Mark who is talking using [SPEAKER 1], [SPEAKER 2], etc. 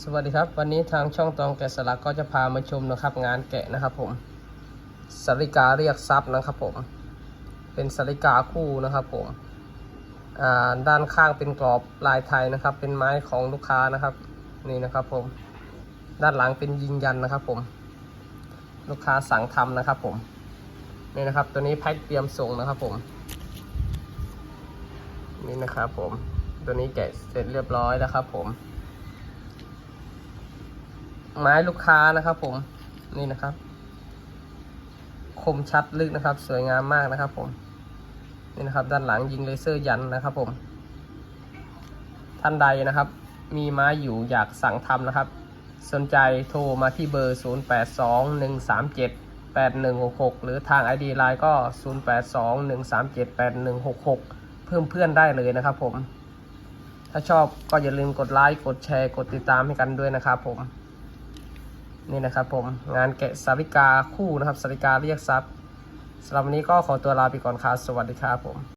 [SPEAKER 1] สวัสดีครับ วันนี้ทางช่องตองแกะสลักก็จะพามาชมนะครับงานแกะนะครับผมสริกาเรียกทรัพย์นะครับผม เป็นสริกาคู่นะครับผมด้านข้างเป็นกรอบลายไทยนะครับ เป็นไม้ของลูกค้านะครับนี่นะครับผม ด้านหลังเป็นยิงยันนะครับผม ลูกค้าสั่งทำนะครับผมนี่นะครับ ตัวนี้แพ็คเตรียมส่งนะครับผม นี่นะครับผม ตัวนี้แกะเสร็จเรียบร้อยแล้วครับผม ไม้ลูกค้านะครับ ผมนี่นะครับ คมชัดลึกนะครับ สวยงามมากนะครับ ผมนี่นะครับ ด้านหลังยิงเลเซอร์ยันนะครับ ผม ท่านใดนะครับ มีไม้อยู่อยากสั่งทำนะครับ สนใจโทรมาที่เบอร์ 0821378166 หรือทาง ID Line ก็ 0821378166 เพิ่มเพื่อนได้เลยนะครับ ผมถ้าชอบก็อย่าลืมกดไลค์ กดแชร์ กดติดตามให้กันด้วยนะครับผม นี่นะครับผมงานแกะสาริกาคู่นะครับสาริกาเรียกทรัพย์สำหรับวันนี้ก็ขอตัวลาไปก่อนครับสวัสดีครับผม